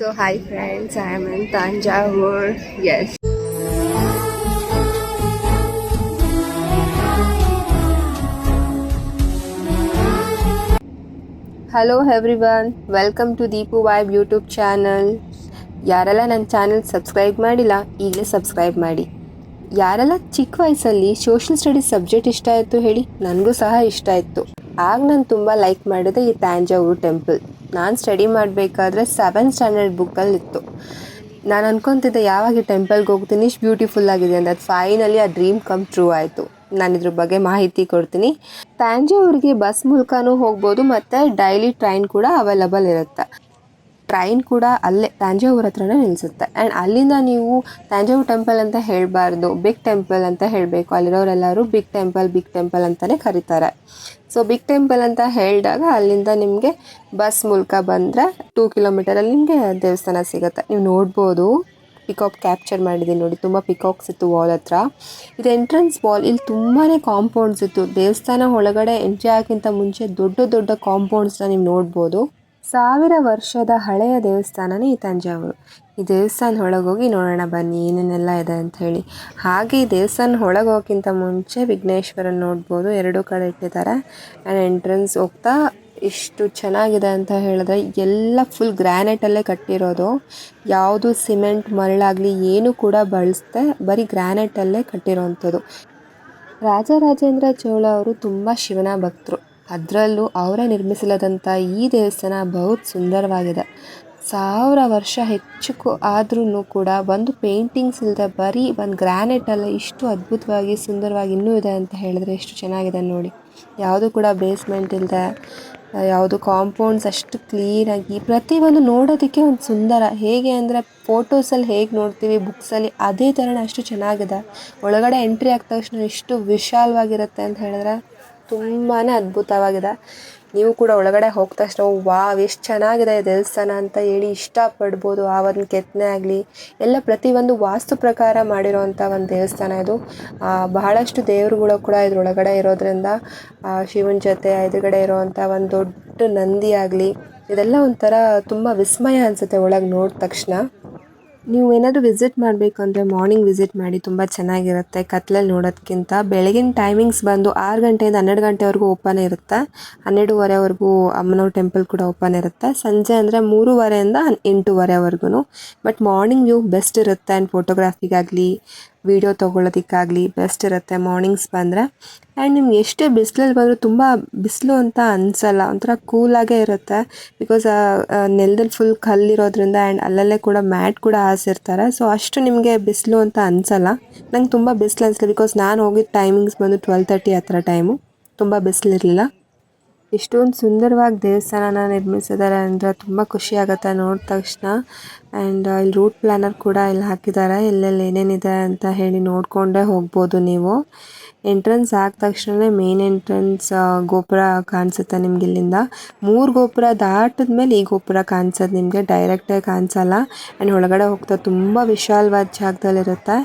So hi friends, I am in Tanjavur. Yes. Hello everyone welcome to Deepu vibe YouTube channel ಯಾರೆಲ್ಲ ನನ್ನ channel subscribe ಮಾಡಿಲ್ಲ ಈಗಲೇ subscribe ಮಾಡಿ ಯಾರೆಲ್ಲ ಚಿಕ್ಕ ವಯಸ್ಸಲ್ಲಿ ಸೋಷಿಯಲ್ ಸ್ಟಡೀಸ್ ಸಬ್ಜೆಕ್ಟ್ ಇಷ್ಟ ಆಯಿತು ಹೇಳಿ ನನಗೂ ಸಹ ಇಷ್ಟ ಇತ್ತು ಆಗ ನಾನು ತುಂಬ ಲೈಕ್ ಮಾಡಿದೆ ಈ ತಾಂಜಾವೂರು ಟೆಂಪಲ್ ನಾನು ಸ್ಟಡಿ ಮಾಡಬೇಕಾದ್ರೆ ಸೆವೆನ್ ಸ್ಟ್ಯಾಂಡರ್ಡ್ ಬುಕ್ಕಲ್ಲಿ ಇತ್ತು. ನಾನು ಅನ್ಕೊತಿದ್ದೆ ಯಾವಾಗ ಟೆಂಪಲ್ಗೆ ಹೋಗ್ತೀನಿ, ಇಷ್ಟು ಬ್ಯೂಟಿಫುಲ್ ಆಗಿದೆ ಅಂತ. ಅದು ಫೈನಲಿ ಆ ಡ್ರೀಮ್ ಕಮ್ ಟ್ರೂ ಆಯಿತು. ನಾನು ಇದ್ರ ಬಗ್ಗೆ ಮಾಹಿತಿ ಕೊಡ್ತೀನಿ. ತಾಂಜಾವೂರಿಗೆ ಬಸ್ ಮೂಲಕನೂ ಹೋಗ್ಬೋದು, ಮತ್ತು ಡೈಲಿ ಟ್ರೈನ್ ಕೂಡ ಅವೈಲಬಲ್ ಇರುತ್ತೆ. ಟ್ರೈನ್ ಕೂಡ ಅಲ್ಲೇ ತಾಂಜಾವೂರ್ ಹತ್ರನೇ ನಿಲ್ಲಿಸುತ್ತೆ ಆ್ಯಂಡ್ ಅಲ್ಲಿಂದ ನೀವು ತಾಂಜಾವೂರ್ ಟೆಂಪಲ್ ಅಂತ ಹೇಳಬಾರ್ದು ಬಿಗ್ ಟೆಂಪಲ್ ಅಂತ ಹೇಳಬೇಕು. ಅಲ್ಲಿರೋರೆಲ್ಲರೂ ಬಿಗ್ ಟೆಂಪಲ್ ಬಿಗ್ ಟೆಂಪಲ್ ಅಂತಲೇ ಕರೀತಾರೆ. ಸೊ ಬಿಗ್ ಟೆಂಪಲ್ ಅಂತ ಹೇಳಿದಾಗ ಅಲ್ಲಿಂದ ನಿಮಗೆ ಬಸ್ ಮೂಲಕ ಬಂದರೆ ಟೂ ಕಿಲೋಮೀಟರಲ್ಲಿ ನಿಮಗೆ ದೇವಸ್ಥಾನ ಸಿಗುತ್ತೆ. ನೀವು ನೋಡ್ಬೋದು. ಪಿಕಾಕ್ ಕ್ಯಾಪ್ಚರ್ ಮಾಡಿದ್ದೀನಿ ನೋಡಿ. ತುಂಬ ಪಿಕಾಕ್ಸ್ ಇತ್ತು ವಾಲ್ ಹತ್ರ. ಇದು ಎಂಟ್ರೆನ್ಸ್ ವಾಲ್ ಇಲ್ಲಿ ತುಂಬಾ ಕಾಂಪೌಂಡ್ಸ್ ಇತ್ತು. ದೇವಸ್ಥಾನ ಒಳಗಡೆ ಎಂಟ್ರಿ ಆಗೋಕ್ಕಿಂತ ಮುಂಚೆ ದೊಡ್ಡ ದೊಡ್ಡ ಕಾಂಪೌಂಡ್ಸ್ನ ನೀವು ನೋಡ್ಬೋದು. ಸಾವಿರ ವರ್ಷದ ಹಳೆಯ ದೇವಸ್ಥಾನನೇ ಈ ತಂಜಾವೂರು. ಈ ದೇವಸ್ಥಾನ ಒಳಗೆ ಹೋಗಿ ನೋಡೋಣ ಬನ್ನಿ, ಏನೇನೆಲ್ಲ ಇದೆ ಅಂತ ಹೇಳಿ. ಹಾಗೆ ದೇವಸ್ಥಾನ ಒಳಗೆ ಹೋಗೋಕ್ಕಿಂತ ಮುಂಚೆ ವಿಘ್ನೇಶ್ವರನ ನೋಡ್ಬೋದು. ಎರಡೂ ಕಡೆ ಇಟ್ಟಿದ್ದಾರೆ. ಆ್ಯಂಡ್ ಎಂಟ್ರೆನ್ಸ್ ಹೋಗ್ತಾ ಇಷ್ಟು ಚೆನ್ನಾಗಿದೆ ಅಂತ ಹೇಳಿದ್ರೆ ಎಲ್ಲ ಫುಲ್ ಗ್ರ್ಯಾನೈಟಲ್ಲೇ ಕಟ್ಟಿರೋದು. ಯಾವುದು ಸಿಮೆಂಟ್ ಮರಳಾಗಲಿ ಏನು ಕೂಡ ಬಳಸದೆ ಬರೀ ಗ್ರ್ಯಾನೈಟಲ್ಲೇ ಕಟ್ಟಿರೋವಂಥದ್ದು ರಾಜರಾಜೇಂದ್ರ ಚೋಳ ಅವರು ತುಂಬ ಶಿವನ ಭಕ್ತರು. ಅದರಲ್ಲೂ ಅವರೇ ನಿರ್ಮಿಸಲಾದಂಥ ಈ ದೇವಸ್ಥಾನ ಬಹುತ್ ಸುಂದರವಾಗಿದೆ. ಸಾವಿರ ವರ್ಷ ಹೆಚ್ಚು ಆದ್ರೂ ಕೂಡ ಒಂದು ಪೇಂಟಿಂಗ್ಸ್ ಇಲ್ಲದೆ ಬರೀ ಒಂದು ಗ್ರ್ಯಾನೈಟಲ್ಲೇ ಇಷ್ಟು ಅದ್ಭುತವಾಗಿ, ಸುಂದರವಾಗಿ ಇನ್ನೂ ಇದೆ ಅಂತ ಹೇಳಿದ್ರೆ ಎಷ್ಟು ಚೆನ್ನಾಗಿದೆ ನೋಡಿ. ಯಾವುದು ಕೂಡ ಬೇಸ್ಮೆಂಟ್ ಇಲ್ಲದೆ ಯಾವುದು ಕಾಂಪೌಂಡ್ಸ್ ಅಷ್ಟು ಕ್ಲೀನಾಗಿ ಪ್ರತಿಯೊಂದು ನೋಡೋದಕ್ಕೆ ಒಂದು ಸುಂದರ. ಹೇಗೆ ಅಂದರೆ ಫೋಟೋಸಲ್ಲಿ ಹೇಗೆ ನೋಡ್ತೀವಿ ಬುಕ್ಸಲ್ಲಿ ಅದೇ ಥರನೇ ಅಷ್ಟು ಚೆನ್ನಾಗಿದೆ. ಒಳಗಡೆ ಎಂಟ್ರಿ ಆದ ತಕ್ಷಣ ಎಷ್ಟು ವಿಶಾಲವಾಗಿರುತ್ತೆ ಅಂತ ಹೇಳಿದ್ರೆ ತುಂಬಾ ಅದ್ಭುತವಾಗಿದೆ. ನೀವು ಕೂಡ ಒಳಗಡೆ ಹೋದ ತಕ್ಷಣ ವಾವ್, ಎಷ್ಟು ಚೆನ್ನಾಗಿದೆ ದೇವಸ್ಥಾನ ಅಂತ ಹೇಳಿ ಇಷ್ಟಪಡ್ಬೋದು ಆ ಒಂದು ಕೆತ್ತನೆ ಆಗಲಿ. ಎಲ್ಲ ಪ್ರತಿಯೊಂದು ವಾಸ್ತು ಪ್ರಕಾರ ಮಾಡಿರೋವಂಥ ಒಂದು ದೇವಸ್ಥಾನ ಇದು. ಬಹಳಷ್ಟು ದೇವರುಗಳು ಕೂಡ ಇದ್ರೊಳಗಡೆ ಇರೋದ್ರಿಂದ ಶಿವನ ಜೊತೆ ಎದುರುಗಡೆ ಇರೋವಂಥ ಒಂದು ದೊಡ್ಡ ನಂದಿ ಆಗಲಿ, ಇದೆಲ್ಲ ಒಂಥರ ತುಂಬ ವಿಸ್ಮಯ ಅನಿಸುತ್ತೆ ಒಳಗೆ ನೋಡಿದ ತಕ್ಷಣ. ನೀವು ಏನಾದರೂ ವಿಸಿಟ್ ಮಾಡಬೇಕು ಅಂದರೆ ಮಾರ್ನಿಂಗ್ ವಿಸಿಟ್ ಮಾಡಿ ತುಂಬ ಚೆನ್ನಾಗಿರುತ್ತೆ ಕತ್ಲಲ್ಲಿ ನೋಡೋದಕ್ಕಿಂತ ಬೆಳಗಿನ ಟೈಮಿಂಗ್ಸ್ ಬಂದು ಆರು ಗಂಟೆಯಿಂದ ಹನ್ನೆರಡು ಗಂಟೆವರೆಗೂ ಓಪನ್ ಇರುತ್ತೆ. ಹನ್ನೆರಡುವರೆವರೆಗೂ ಅಮ್ಮನವ್ರ ಟೆಂಪಲ್ ಕೂಡ ಓಪನ್ ಇರುತ್ತೆ. ಸಂಜೆ ಅಂದರೆ ಮೂರುವರೆಯಿಂದ ಎಂಟೂವರೆವರೆಗೂ ಬಟ್ ಮಾರ್ನಿಂಗ್ ವ್ಯೂ ಬೆಸ್ಟ್ ಇರುತ್ತೆ ಆ್ಯಂಡ್ ಫೋಟೋಗ್ರಾಫಿಗಾಗಲಿ ವಿಡಿಯೋ ತೊಗೊಳೋದಕ್ಕಾಗಲಿ ಬೆಸ್ಟ್ ಇರುತ್ತೆ ಮಾರ್ನಿಂಗ್ಸ್ ಬಂದರೆ. ಆ್ಯಂಡ್ ನಿಮ್ಗೆ ಎಷ್ಟೇ ಬಿಸಿಲಲ್ಲಿ ಬಂದರೂ ತುಂಬ ಬಿಸಿಲು ಅಂತ ಅನಿಸಲ್ಲ, ಒಂಥರ ಕೂಲಾಗೇ ಇರುತ್ತೆ. ಬಿಕಾಸ್ ನೆಲದಲ್ಲಿ ಫುಲ್ ಕಲ್ಲಿರೋದ್ರಿಂದ ಆ್ಯಂಡ್ ಅಲ್ಲಲ್ಲೇ ಕೂಡ ಮ್ಯಾಟ್ ಕೂಡ ಹಾಸಿರ್ತಾರೆ. ಸೊ ಅಷ್ಟು ನಿಮಗೆ ಬಿಸಿಲು ಅಂತ ಅನಿಸಲ್ಲ. ನಂಗೆ ತುಂಬ ಬಿಸಿಲು ಅನಿಸಲ್ಲ ಬಿಕಾಸ್ ನಾನು ಹೋಗಿದ್ದ ಟೈಮಿಂಗ್ಸ್ ಬಂದು ಟ್ವೆಲ್ ತರ್ಟಿ ಆ ಥರ ಟೈಮು ತುಂಬ ಬಿಸಿಲಿರಲಿಲ್ಲ. ಇಷ್ಟೊಂದು ಸುಂದರವಾಗಿ ದೇವಸ್ಥಾನನ ನಿರ್ಮಿಸಿದ್ದಾರೆ ಅಂದರೆ ತುಂಬ ಖುಷಿ ಆಗುತ್ತೆ ನೋಡಿದ ತಕ್ಷಣ. ಆ್ಯಂಡ್ ಇಲ್ಲಿ ರೂಟ್ ಪ್ಲ್ಯಾನರ್ ಕೂಡ ಇಲ್ಲಿ ಹಾಕಿದ್ದಾರೆ ಎಲ್ಲೆಲ್ಲಿ ಏನೇನಿದೆ ಅಂತ ಹೇಳಿ ನೋಡಿಕೊಂಡೇ ಹೋಗ್ಬೋದು ನೀವು. ಎಂಟ್ರೆನ್ಸ್ ಆದ ತಕ್ಷಣವೇ ಮೇನ್ ಎಂಟ್ರೆನ್ಸ್ ಗೋಪುರ ಕಾಣಿಸುತ್ತೆ ನಿಮ್ಗೆ ಇಲ್ಲಿಂದ. ಮೂರು ಗೋಪುರ ದಾಟಿದ ಮೇಲೆ ಈ ಗೋಪುರ ಕಾಣಿಸೋದು ನಿಮಗೆ ಡೈರೆಕ್ಟಾಗಿ ಕಾಣಿಸಲ್ಲ. ಆ್ಯಂಡ್ ಒಳಗಡೆ ಹೋಗ್ತಾ ತುಂಬ ವಿಶಾಲವಾದ ಜಾಗದಲ್ಲಿರುತ್ತೆ.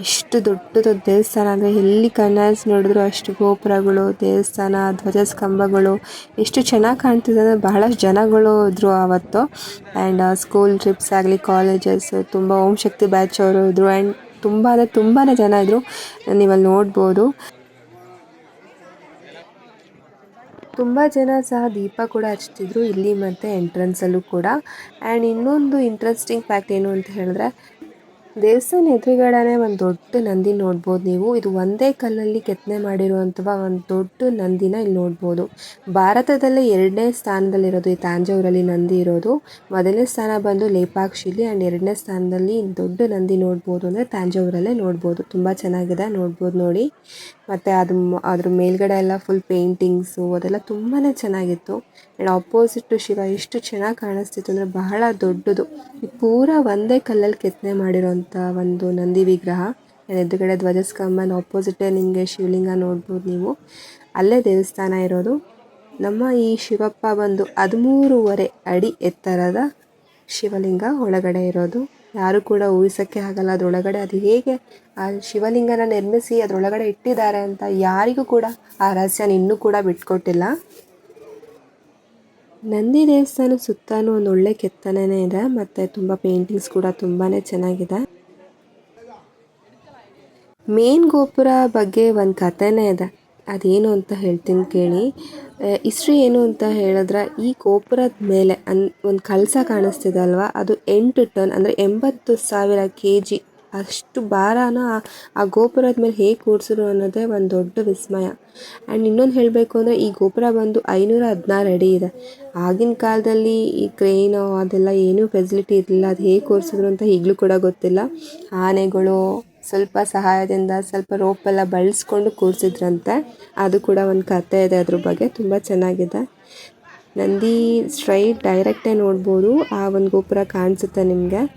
ಎಷ್ಟು ದೊಡ್ಡದು ದೇವಸ್ಥಾನ ಅಂದರೆ ಎಲ್ಲಿ ಕಣ್ಣಾಡಿಸಿ ನೋಡಿದ್ರು ಅಷ್ಟು ಗೋಪುರಗಳು, ದೇವಸ್ಥಾನ ಧ್ವಜ ಸ್ತಂಭಗಳು ಎಷ್ಟು ಚೆನ್ನಾಗಿ ಕಾಣ್ತಿದೆ ಅಂದರೆ ಬಹಳಷ್ಟು ಜನಗಳು ಇದ್ರು ಆವತ್ತು. ಆ್ಯಂಡ್ ಸ್ಕೂಲ್ ಟ್ರಿಪ್ಸ್ ಆಗಲಿ ಕಾಲೇಜಸ್ ತುಂಬ ಓಂ ಶಕ್ತಿ ಬ್ಯಾಚ್ ಅವರು ಇದ್ರು. ಆ್ಯಂಡ್ ತುಂಬ ಅಂದರೆ ತುಂಬಾ ಜನ ಇದ್ದರು ನೀವಲ್ಲಿ ನೋಡ್ಬೋದು. ತುಂಬ ಜನ ಸಹ ದೀಪ ಕೂಡ ಹಚ್ತಿದ್ರು ಇಲ್ಲಿ ಮತ್ತು ಎಂಟ್ರೆನ್ಸಲ್ಲೂ ಕೂಡ. ಆ್ಯಂಡ್ ಇನ್ನೊಂದು ಇಂಟ್ರೆಸ್ಟಿಂಗ್ ಫ್ಯಾಕ್ಟ್ ಏನು ಅಂತ ಹೇಳಿದ್ರೆ ದೇವಸ್ಥಾನ ಎದುರುಗಡೆನೆ ಒಂದು ದೊಡ್ಡ ನಂದಿ ನೋಡ್ಬೋದು ನೀವು. ಇದು ಒಂದೇ ಕಲ್ಲಲ್ಲಿ ಕೆತ್ತನೆ ಮಾಡಿರುವಂತಹ ಒಂದು ದೊಡ್ಡ ನಂದಿನ ಇಲ್ಲಿ ನೋಡ್ಬೋದು. ಭಾರತದಲ್ಲೇ ಎರಡನೇ ಸ್ಥಾನದಲ್ಲಿರೋದು ಈ ತಾಂಜಾವೂರಲ್ಲಿ ನಂದಿ ಇರೋದು. ಮೊದಲನೇ ಸ್ಥಾನ ಬಂದು ಲೇಪಾಕ್ಷಿಲಿ ಆ್ಯಂಡ್ ಎರಡನೇ ಸ್ಥಾನದಲ್ಲಿ ದೊಡ್ಡ ನಂದಿ ನೋಡ್ಬೋದು ಅಂದರೆ ತಾಂಜಾವೂರಲ್ಲೇ ನೋಡ್ಬೋದು. ತುಂಬ ಚೆನ್ನಾಗಿದೆ ನೋಡ್ಬೋದು ನೋಡಿ. ಮತ್ತು ಅದು ಅದ್ರ ಮೇಲ್ಗಡೆ ಎಲ್ಲ ಫುಲ್ ಪೇಂಟಿಂಗ್ಸು ಅದೆಲ್ಲ ತುಂಬಾ ಚೆನ್ನಾಗಿತ್ತು. ಆ್ಯಂಡ್ ಆಪೋಸಿಟ್ಟು ಶಿವ ಎಷ್ಟು ಚೆನ್ನಾಗಿ ಕಾಣಿಸ್ತಿತ್ತು ಅಂದರೆ ಬಹಳ ದೊಡ್ಡದು. ಪೂರ ಒಂದೇ ಕಲ್ಲಲ್ಲಿ ಕೆತ್ತನೆ ಮಾಡಿರೋಂಥ ಒಂದು ನಂದಿ ವಿಗ್ರಹ. ಎದುರುಗಡೆ ಧ್ವಜಸ್ತಂಭನ ಅಪೋಸಿಟೇ ನಿಮಗೆ ಶಿವಲಿಂಗ ನೋಡ್ಬೋದು ನೀವು. ಅಲ್ಲೇ ದೇವಸ್ಥಾನ ಇರೋದು. ನಮ್ಮ ಈ ಶಿವಪ್ಪ ಬಂದು ಹದಿಮೂರುವರೆ ಅಡಿ ಎತ್ತರದ ಶಿವಲಿಂಗ ಒಳಗಡೆ ಇರೋದು. ಯಾರು ಕೂಡ ಊಹಿಸೋಕ್ಕೆ ಆಗಲ್ಲ. ಅದರೊಳಗಡೆ ಅದು ಹೇಗೆ ಆ ಶಿವಲಿಂಗನ ನಿರ್ಮಿಸಿ ಅದರೊಳಗಡೆ ಇಟ್ಟಿದ್ದಾರೆ ಅಂತ ಯಾರಿಗೂ ಕೂಡ ಆ ರಹಸ್ಯನ ಇನ್ನೂ ಕೂಡ ಬಿಟ್ಕೊಟ್ಟಿಲ್ಲ. ನಂದಿ ದೇವಸ್ಥಾನ ಸುತ್ತಾನು ಒಂದು ಒಳ್ಳೆ ಕೆತ್ತನೆ ಇದೆ, ಮತ್ತು ತುಂಬ ಪೇಂಟಿಂಗ್ಸ್ ಕೂಡ ತುಂಬಾ ಚೆನ್ನಾಗಿದೆ. ಮೇನ್ ಗೋಪುರ ಬಗ್ಗೆ ಒಂದು ಕಥೆನೇ ಇದೆ. ಅದೇನು ಅಂತ ಹೇಳ್ತೀನಿ ಕೇಳಿ. ಹಿಸ್ಟ್ರಿ ಏನು ಅಂತ ಹೇಳಿದ್ರೆ ಈ ಗೋಪುರದ ಮೇಲೆ ಅನ್, ಒಂದು ಕಳಸ ಕಾಣಿಸ್ತಿದೆ ಅಲ್ವಾ? ಅದು ಎಂಟು ಟನ್, ಅಂದರೆ ಎಂಬತ್ತು ಸಾವಿರ ಕೆ ಜಿ ಅಷ್ಟು ಭಾರನ ಆ- ಗೋಪುರದ ಮೇಲೆ ಹೇಗೆ ಕೂರಿಸಿದ್ರು ಅನ್ನೋದೇ ಒಂದು ದೊಡ್ಡ ವಿಸ್ಮಯ. ಆ್ಯಂಡ್ ಇನ್ನೊಂದು ಹೇಳಬೇಕು ಅಂದರೆ ಈ ಗೋಪುರ ಬಂದು ಐನೂರ ಹದಿನಾರು ಅಡಿ ಇದೆ. ಆಗಿನ ಕಾಲದಲ್ಲಿ ಈ ಕ್ರೇನು ಅದೆಲ್ಲ ಏನೂ ಫೆಸಿಲಿಟಿ ಇರಲಿಲ್ಲ. ಅದು ಹೇಗೆ ಕೂರಿಸಿದ್ರು ಅಂತ ಈಗಲೂ ಕೂಡ ಗೊತ್ತಿಲ್ಲ. ಆನೆಗಳು ಸ್ವಲ್ಪ ಸಹಾಯದಿಂದ ಸ್ವಲ್ಪ ರೋಪೆಲ್ಲ ಬಳಸ್ಕೊಂಡು ಕೂರಿಸಿದ್ರಂತೆ. ಅದು ಕೂಡ ಒಂದು ಕತೆ ಇದೆ ಅದ್ರ ಬಗ್ಗೆ. ತುಂಬ ಚೆನ್ನಾಗಿದೆ. ನಂದಿ ಸ್ಟ್ರೈಟ್ ಡೈರೆಕ್ಟೇ ನೋಡ್ಬೋದು. ಆ ಒಂದು ಗೋಪುರ ಕಾಣಿಸುತ್ತೆ ನಿಮಗೆ.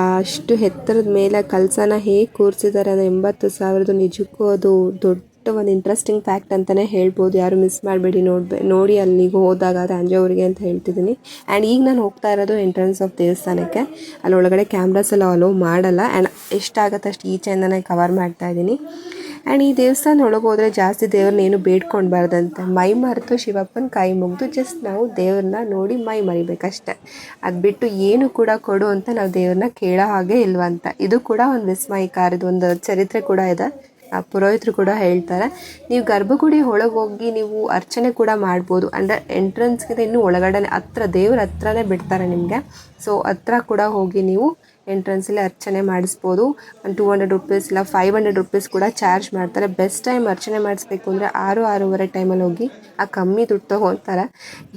ಅಷ್ಟು ಎತ್ತರದ ಮೇಲೆ ಕಲಸನ ಹೇಗೆ ಕೂರಿಸಿದ್ದಾರೆ ಅಂದರೆ ಎಂಬತ್ತು ಸಾವಿರದ್ದು ನಿಜಕ್ಕೂ ಅದು ದೊಡ್ಡ ಒಂದು ಇಂಟ್ರೆಸ್ಟಿಂಗ್ ಫ್ಯಾಕ್ಟ್ ಅಂತಲೇ ಹೇಳ್ಬೋದು. ಯಾರು ಮಿಸ್ ಮಾಡಬೇಡಿ, ನೋಡ್ಬೇ, ನೋಡಿ ಅಲ್ಲಿಗೆ ಹೋದಾಗ ತಂಜಾವೂರಿಗೆ ಅಂತ ಹೇಳ್ತಿದ್ದೀನಿ. ಆ್ಯಂಡ್ ಈಗ ನಾನು ಹೋಗ್ತಾ ಇರೋದು ಎಂಟ್ರೆನ್ಸ್ ಆಫ್ ದೇವಸ್ಥಾನಕ್ಕೆ. ಅಲ್ಲಿ ಒಳಗಡೆ ಕ್ಯಾಮ್ರಾಸ್ ಎಲ್ಲ ಅಲೋ ಮಾಡಲ್ಲ. ಆ್ಯಂಡ್ ಎಷ್ಟಾಗತ್ತೆ ಅಷ್ಟು ಈಚೆಯಿಂದನೇ ಕವರ್ ಮಾಡ್ತಾ ಇದ್ದೀನಿ. ಆ್ಯಂಡ್ ಈ ದೇವಸ್ಥಾನ ಒಳಗೆ ಹೋದರೆ ಜಾಸ್ತಿ ದೇವ್ರನ್ನ ಏನು ಬೇಡ್ಕೊಳ್ಬಾರ್ದಂತೆ. ಮೈ ಮರೆತು ಶಿವಪ್ಪನ ಕೈ ಮುಗಿದು ಜಸ್ಟ್ ನಾವು ದೇವ್ರನ್ನ ನೋಡಿ ಮೈ ಮರಿಬೇಕಷ್ಟೆ. ಅದು ಬಿಟ್ಟು ಏನು ಕೂಡ ಕೊಡು ಅಂತ ನಾವು ದೇವ್ರನ್ನ ಕೇಳೋ ಹಾಗೆ ಇಲ್ವಂತ ಇದು ಕೂಡ ಒಂದು ವಿಸ್ಮಯಕಾರದ ಒಂದು ಚರಿತ್ರೆ ಕೂಡ ಇದೆ. ಆ ಪುರೋಹಿತರು ಕೂಡ ಹೇಳ್ತಾರೆ, ನೀವು ಗರ್ಭಗುಡಿ ಒಳಗೆ ಹೋಗಿ ನೀವು ಅರ್ಚನೆ ಕೂಡ ಮಾಡ್ಬೋದು. ಅಂದರೆ ಎಂಟ್ರೆನ್ಸ್ಗಿಂತ ಇನ್ನೂ ಒಳಗಡೆ ಹತ್ರ ದೇವ್ರ ಹತ್ರನೇ ಬಿಡ್ತಾರೆ ನಿಮಗೆ. ಸೊ ಹತ್ರ ಕೂಡ ಹೋಗಿ ನೀವು ಎಂಟ್ರೆನ್ಸಲ್ಲಿ ಅರ್ಚನೆ ಮಾಡಿಸ್ಬೋದು. ಟೂ ಹಂಡ್ರೆಡ್ ರುಪೀಸ್ ಇಲ್ಲ ಫೈವ್ ಹಂಡ್ರೆಡ್ ರುಪೀಸ್ ಕೂಡ ಚಾರ್ಜ್ ಮಾಡ್ತಾರೆ. ಬೆಸ್ಟ್ ಟೈಮ್ ಅರ್ಚನೆ ಮಾಡಿಸ್ಬೇಕು ಅಂದರೆ ಆರು, ಆರೂವರೆ ಟೈಮಲ್ಲಿ ಹೋಗಿ ಆ ಕಮ್ಮಿ ದುಡ್ಡು ತೊಗೊತಾರೆ.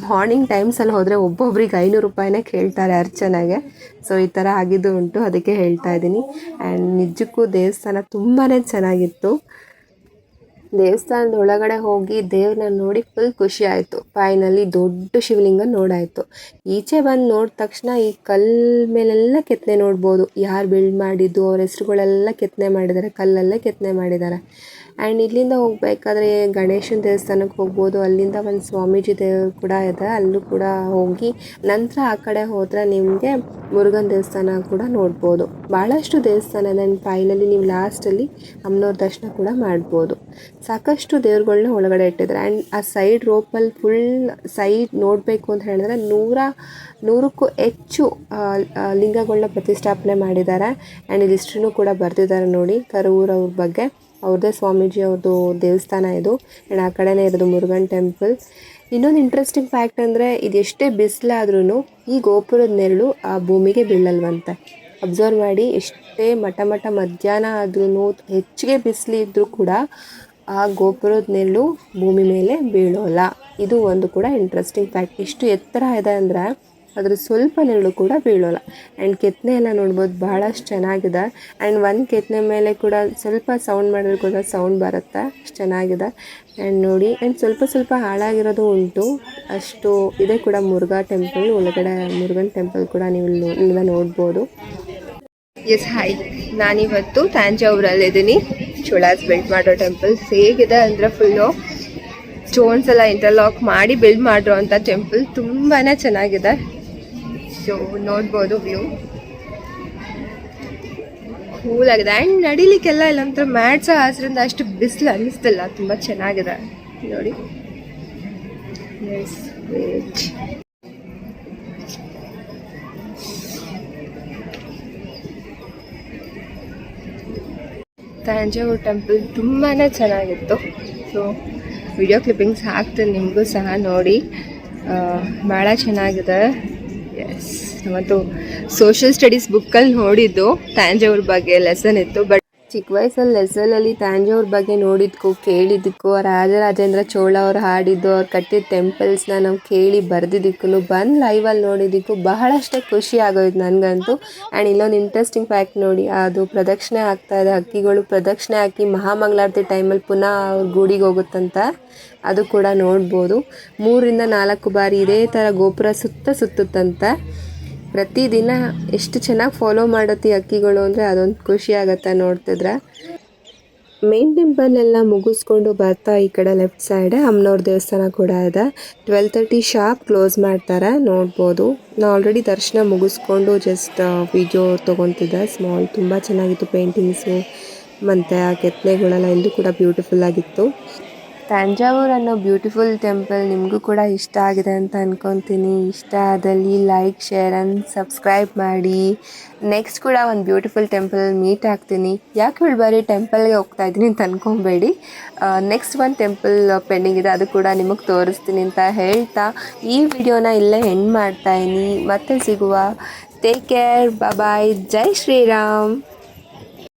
ಮಾರ್ನಿಂಗ್ ಟೈಮ್ಸಲ್ಲಿ ಹೋದರೆ ಒಬ್ಬೊಬ್ರಿಗೆ ಐನೂರು ರೂಪಾಯಿನೇ ಕೇಳ್ತಾರೆ ಅರ್ಚನೆಗೆ. ಸೊ ಈ ಥರ ಆಗಿದ್ದು ಉಂಟು, ಅದಕ್ಕೆ ಹೇಳ್ತಾ ಇದ್ದೀನಿ. ಆ್ಯಂಡ್ ನಿಜಕ್ಕೂ ದೇವಸ್ಥಾನ ತುಂಬಾ ಚೆನ್ನಾಗಿತ್ತು. ದೇವಸ್ಥಾನದ ಒಳಗಡೆ ಹೋಗಿ ದೇವ್ರನ್ನ ನೋಡಿ ಫುಲ್ ಖುಷಿ ಆಯಿತು. ಫೈನಲಿ ದೊಡ್ಡ ಶಿವಲಿಂಗ ನೋಡಾಯಿತು. ಈಚೆ ಬಂದು ನೋಡಿದ ತಕ್ಷಣ ಈ ಕಲ್ಲು ಮೇಲೆಲ್ಲ ಕೆತ್ತನೆ ನೋಡ್ಬೋದು. ಯಾರು ಬಿಲ್ಡ್ ಮಾಡಿದ್ದು, ಅವ್ರ ಹೆಸ್ರುಗಳೆಲ್ಲ ಕೆತ್ತನೆ ಮಾಡಿದ್ದಾರೆ, ಕಲ್ಲಲ್ಲೇ ಕೆತ್ತನೆ ಮಾಡಿದ್ದಾರೆ. ಆ್ಯಂಡ್ ಇಲ್ಲಿಂದ ಹೋಗಬೇಕಾದ್ರೆ ಗಣೇಶನ ದೇವಸ್ಥಾನಕ್ಕೆ ಹೋಗ್ಬೋದು. ಅಲ್ಲಿಂದ ಒಂದು ಸ್ವಾಮೀಜಿ ದೇವರು ಕೂಡ ಇದೆ. ಅಲ್ಲೂ ಕೂಡ ಹೋಗಿ ನಂತರ ಆ ಕಡೆ ಹೋದರೆ ನಿಮಗೆ ಮುರುಗನ್ ದೇವಸ್ಥಾನ ಕೂಡ ನೋಡ್ಬೋದು. ಭಾಳಷ್ಟು ದೇವಸ್ಥಾನ ಆ್ಯಂಡ್ ಫೈನಲಿ ನೀವು ಲಾಸ್ಟಲ್ಲಿ ಅಮ್ಮನವ್ರ ದರ್ಶನ ಕೂಡ ಮಾಡ್ಬೋದು. ಸಾಕಷ್ಟು ದೇವ್ರುಗಳ್ನ ಒಳಗಡೆ ಇಟ್ಟಿದ್ದಾರೆ. ಆ್ಯಂಡ್ ಆ ಸೈಡ್ ರೋಪಲ್ಲಿ ಫುಲ್ ಸೈಡ್ ನೋಡಬೇಕು ಅಂತ ಹೇಳಿದ್ರೆ ನೂರ, ನೂರಕ್ಕೂ ಹೆಚ್ಚು ಲಿಂಗಗಳನ್ನ ಪ್ರತಿಷ್ಠಾಪನೆ ಮಾಡಿದ್ದಾರೆ. ಆ್ಯಂಡ್ ಇಲ್ಲಿ ಕೂಡ ಬರೆದಿದ್ದಾರೆ ನೋಡಿ ಕರೂರ್ ಅವ್ರ ಬಗ್ಗೆ. ಅವ್ರದ್ದೇ ಸ್ವಾಮೀಜಿ ಅವ್ರದ್ದು ದೇವಸ್ಥಾನ ಇದು. ಆ್ಯಂಡ್ ಆ ಕಡೆನೇ ಇರೋದು ಮುರುಗನ್ ಟೆಂಪಲ್ ಇನ್ನೊಂದು ಇಂಟ್ರೆಸ್ಟಿಂಗ್ ಫ್ಯಾಕ್ಟ್ ಅಂದರೆ ಇದು ಎಷ್ಟೇ ಬಿಸಿಲಾದ್ರೂ ಈ ಗೋಪುರದ ನೆರಳು ಆ ಭೂಮಿಗೆ ಬೀಳಲ್ವಂತೆ. ಅಬ್ಸರ್ವ್ ಮಾಡಿ ಎಷ್ಟೇ ಮಠ ಮಠ ಮಧ್ಯಾಹ್ನ ಆದ್ರೂ ಹೆಚ್ಚಿಗೆ ಬಿಸಿಲಿದ್ರೂ ಕೂಡ ಆ ಗೋಪುರದ ನೆಲ್ಲು ಭೂಮಿ ಮೇಲೆ ಬೀಳೋಲ್ಲ. ಇದು ಒಂದು ಕೂಡ ಇಂಟ್ರೆಸ್ಟಿಂಗ್ ಫ್ಯಾಕ್ಟ್ ಇಷ್ಟು ಎತ್ತರ ಇದೆ ಅಂದರೆ ಅದ್ರ ಸ್ವಲ್ಪ ನೆರಳು ಕೂಡ ಬೀಳೋಲ್ಲ. ಆ್ಯಂಡ್ ಕೆತ್ತನೆ ಎಲ್ಲ ನೋಡ್ಬೋದು ಭಾಳಷ್ಟು ಚೆನ್ನಾಗಿದೆ. ಆ್ಯಂಡ್ ಒಂದು ಕೆತ್ತನೆ ಮೇಲೆ ಕೂಡ ಸ್ವಲ್ಪ ಸೌಂಡ್ ಮಾಡಿದ್ರೆ ಕೂಡ ಸೌಂಡ್ ಬರುತ್ತೆ, ಅಷ್ಟು ಚೆನ್ನಾಗಿದೆ. ಆ್ಯಂಡ್ ನೋಡಿ ಆ್ಯಂಡ್ ಸ್ವಲ್ಪ ಸ್ವಲ್ಪ ಹಾಳಾಗಿರೋದು ಉಂಟು. ಅಷ್ಟು ಇದೆ ಕೂಡ ಮುರುಘಾ ಟೆಂಪಲ್ ಒಳಗಡೆ ಮುರುಘನ್ ಟೆಂಪಲ್ ಕೂಡ ನೀವು ಇಲ್ಲಿ ನೋ- ಇಲ್ಲಿಂದ ನೋಡ್ಬೋದು. ಎಸ್ ಹಾಯ್ ನಾನಿವತ್ತು ತಾಂಜಾವೂರಲ್ಲಿದ್ದೀನಿ ಚೋಳಾಸ್ ಬಿಲ್ಡ್ ಮಾಡೋ ಟೆಂಪಲ್ಸ್ ಹೇಗಿದೆ ಅಂದರೆ ಫುಲ್ಲು ಸ್ಟೋನ್ಸ್ ಎಲ್ಲ ಇಂಟರ್ಲಾಕ್ ಮಾಡಿ ಬಿಲ್ಡ್ ಮಾಡಿರೋ ಅಂಥ ಟೆಂಪಲ್ ತುಂಬಾ ಚೆನ್ನಾಗಿದೆ. ಸೊ ನೋಡ್ಬೋದು ವ್ಯೂ ಕೂಲ್ ಆಗಿದೆ. ಆ್ಯಂಡ್ ನಡಿಲಿಕ್ಕೆಲ್ಲ ಇಲ್ಲ ಮ್ಯಾಟ್ಸ ಹಾಸ್ರಿಂದ ಅಷ್ಟು ಬಿಸಿಲು ಅನ್ನಿಸ್ತಿಲ್ಲ. ತುಂಬ ಚೆನ್ನಾಗಿದೆ. ನೋಡಿ. ಎಸ್ ತಂಜಾವೂರು ಟೆಂಪಲ್ ತುಂಬಾ ಚೆನ್ನಾಗಿತ್ತು. ಸೊ ವಿಡಿಯೋ ಕ್ಲಿಪ್ಪಿಂಗ್ಸ್ ಹಾಕ್ತೀನಿ, ನಿಮಗೂ ಸಹ ನೋಡಿ. ಭಾಳ ಚೆನ್ನಾಗಿದೆ. ಎಸ್ ಮತ್ತು ಸೋಷಿಯಲ್ ಸ್ಟಡೀಸ್ ಬುಕ್ಕಲ್ಲಿ ನೋಡಿದ್ದು, ತಾಂಜಾವೂರ್ ಬಗ್ಗೆ ಲೆಸನ್ ಇತ್ತು ಬಟ್ ಚಿಕ್ಕ ವಯಸ್ಸಲ್ಲಿ ಅಲ್ಲಿ ತಾಂಜೋರ್ ಬಗ್ಗೆ ನೋಡಿದ್ಕೋ ಕೇಳಿದ್ದಕ್ಕೂ ರಾಜರಾಜೇಂದ್ರ ಚೋಳ ಅವ್ರು ಹಾಡಿದ್ದು, ಅವ್ರು ಕಟ್ಟಿದ ಟೆಂಪಲ್ಸ್ನ ನಾವು ಕೇಳಿ ಬರೆದಿದ್ದಕ್ಕೂ ಬಂದು ಲೈವಲ್ಲಿ ನೋಡಿದ್ದಕ್ಕೂ ಬಹಳಷ್ಟೇ ಖುಷಿ ಆಗೋಯ್ತು ನನಗಂತೂ. ಆ್ಯಂಡ್ ಇಲ್ಲೊಂದು ಇಂಟ್ರೆಸ್ಟಿಂಗ್ ಫ್ಯಾಕ್ಟ್ ನೋಡಿ, ಅದು ಪ್ರದಕ್ಷಿಣೆ ಆಗ್ತಾ ಇದೆ ಹಕ್ಕಿಗಳು ಪ್ರದಕ್ಷಿಣೆ ಹಾಕಿ ಮಹಾಮಂಗಳಾರತಿ ಟೈಮಲ್ಲಿ ಪುನಃ ಅವ್ರ ಗುಡಿಗೆ ಹೋಗುತ್ತಂತ ಅದು ಕೂಡ ನೋಡ್ಬೋದು. ಮೂರಿಂದ ನಾಲ್ಕು ಬಾರಿ ಇದೇ ಥರ ಗೋಪುರ ಸುತ್ತ ಸುತ್ತುತ್ತಂತೆ. ಪ್ರತಿದಿನ ಎಷ್ಟು ಚೆನ್ನಾಗಿ ಫಾಲೋ ಮಾಡುತ್ತೆ ಅಕ್ಕಿಗಳು ಅಂದರೆ ಅದೊಂದು ಖುಷಿ ಆಗುತ್ತೆ ನೋಡ್ತಿದ್ರೆ. ಮೇನ್ ಟೆಂಪಲ್ ಎಲ್ಲ ಮುಗಿಸ್ಕೊಂಡು ಬರ್ತಾ ಈ ಕಡೆ ಲೆಫ್ಟ್ ಸೈಡ್ ಅಮ್ಮನವ್ರ ದೇವಸ್ಥಾನ ಕೂಡ ಇದೆ. ಟ್ವೆಲ್ ತರ್ಟಿ ಶಾಪ್ ಕ್ಲೋಸ್ ಮಾಡ್ತಾರೆ, ನೋಡ್ಬೋದು. ನಾ ಆಲ್ರೆಡಿ ದರ್ಶನ ಮುಗಿಸ್ಕೊಂಡು ಜಸ್ಟ್ ವಿಡಿಯೋ ತೊಗೊತಿದ್ದೆ. ಸ್ಮಾಲ್ ತುಂಬ ಚೆನ್ನಾಗಿತ್ತು ಪೇಂಟಿಂಗ್ಸು ಮತ್ತು ಆ ಕೆತ್ತನೆಗಳೆಲ್ಲ ಎಲ್ಲೂ ಕೂಡ ಬ್ಯೂಟಿಫುಲ್ ಆಗಿತ್ತು. ತಂಜಾವೂರ್ ಅನ್ನೋ ಬ್ಯೂಟಿಫುಲ್ ಟೆಂಪಲ್ ನಿಮಗೂ ಕೂಡ ಇಷ್ಟ ಆಗಿದೆ ಅಂತ ಅಂದ್ಕೊತೀನಿ ಇಷ್ಟ ಆದಲ್ಲಿ ಲೈಕ್ ಶೇರ್ ಆ್ಯಂಡ್ ಸಬ್ಸ್ಕ್ರೈಬ್ ಮಾಡಿ. ನೆಕ್ಸ್ಟ್ ಕೂಡ ಒಂದು ಬ್ಯೂಟಿಫುಲ್ ಟೆಂಪಲ್ ಮೀಟ್ ಆಗ್ತೀನಿ. ಯಾಕೆ ಹೇಳಿ ಬರೀ ಟೆಂಪಲ್ಗೆ ಹೋಗ್ತಾ ಇದ್ದೀನಿ ಅಂತ ಅನ್ಕೊಬೇಡಿ. ನೆಕ್ಸ್ಟ್ ಒಂದು ಟೆಂಪಲ್ ಪೆಂಡಿಂಗ್ ಇದೆ, ಅದು ಕೂಡ ನಿಮಗೆ ತೋರಿಸ್ತೀನಿ ಅಂತ ಹೇಳ್ತಾ. ಈ ವಿಡಿಯೋನ ಇಲ್ಲೇ ಎಂಡ್ ಮಾಡ್ತಾ ಇದ್ದೀನಿ ಮತ್ತೆ ಸಿಗುವ. Take care bye Jai Shri Ram.